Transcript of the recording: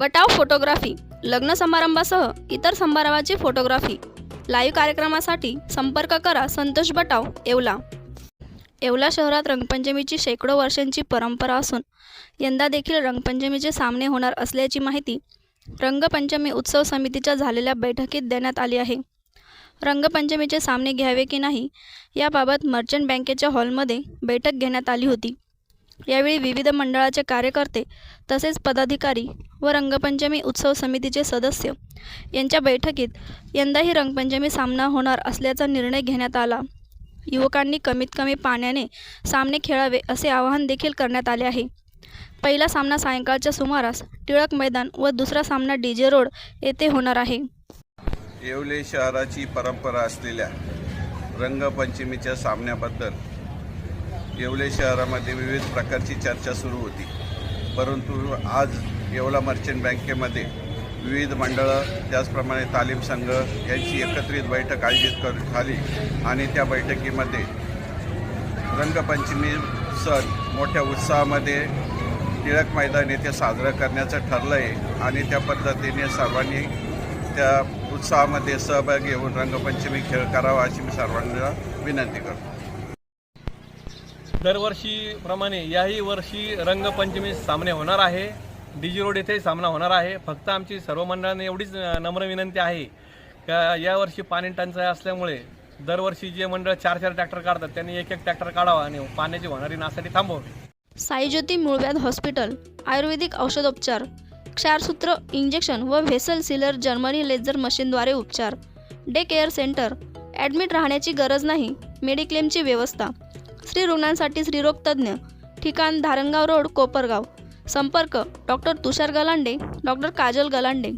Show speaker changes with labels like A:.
A: बटाव photography लग्न समारंभासह इतर समारंभाची photography. Live कार्यक्रमासाठी संपर्क करा संतोष बटाव येवला. येवला शहरात रंगपंचमीची शेकडो वर्षांची परंपरा असून यंदा देखील रंगपंचमीचे सामने होणार असल्याची माहिती रंगपंचमी उत्सव समितीच्या झालेल्या बैठकीत देण्यात आली आहे. रंगपंचमीचे सामने घ्यावे की नाही याबाबत मर्चंट बँकेच्या हॉलमध्ये बैठक घेण्यात आली होती. यावेळी विविध मंडळाचे कार्यकर्ते तसेच पदाधिकारी व रंगपंचमी उत्सव समितीचे सदस्य यांच्या बैठकीत यंदाही रंगपंचमी सामना होणार असल्याचा निर्णय घेण्यात आला. युवकांनी कमीत कमी पाण्याने सामने खेळावे असे आवाहन देखील करण्यात आले आहे. पहिला सामना सायंकाळच्या सुमारास टिळक मैदान व दुसरा सामना डी जे रोड येथे होणार आहे.
B: येवले शहराची परंपरा असलेल्या रंगपंचमीच्या सामन्याबद्दल येवले शहरामध्ये विविध प्रकारची चर्चा सुरू होती. परंतु आज येवला मर्चंट बँकेमध्ये विविध मंडळं त्याचप्रमाणे तालीम संघ यांची एकत्रित बैठक आयोजित कर झाली आणि त्या बैठकीमध्ये रंगपंचमी सण मोठ्या उत्साहामध्ये टिळक मैदान येथे साजरं करण्याचं ठरलं आहे आणि त्या पद्धतीने सर्वांनी त्या उत्साहामध्ये सहभागी घेऊन रंगपंचमी खेळ करावा अशी मी सर्वांना विनंती करतो.
C: दरवर्षीप्रमाणे याही वर्षी रंगपंचमी सामने होणार आहे. डीजी रोड येथे सामना होणार आहे. फक्त आमची सर्व मंडळाने एवढीच नम्र विनंती आहे का यावर्षी पाणी टंचाई असल्यामुळे दरवर्षी जे मंडळ चार चार ट्रॅक्टर काढतात त्यांनी एक एक ट्रॅक्टर काढावा आणि पाण्याची होणारी नासाठी थांबवावी.
A: साईज्योती मूळव्याध हॉस्पिटल आयुर्वेदिक औषधोपचार क्षारसूत्र इंजेक्शन व व्हेसल सिलर जर्मनी लेझर मशीनद्वारे उपचार डे केअर सेंटर ॲडमिट राहण्याची गरज नाही मेडिक्लेमची व्यवस्था स्त्री रुग्णांसाठी स्त्रीरोग तज्ज्ञ ठिकाण धारणगाव रोड कोपरगाव. संपर्क डॉक्टर तुषार गलांडे डॉक्टर काजल गलांडे.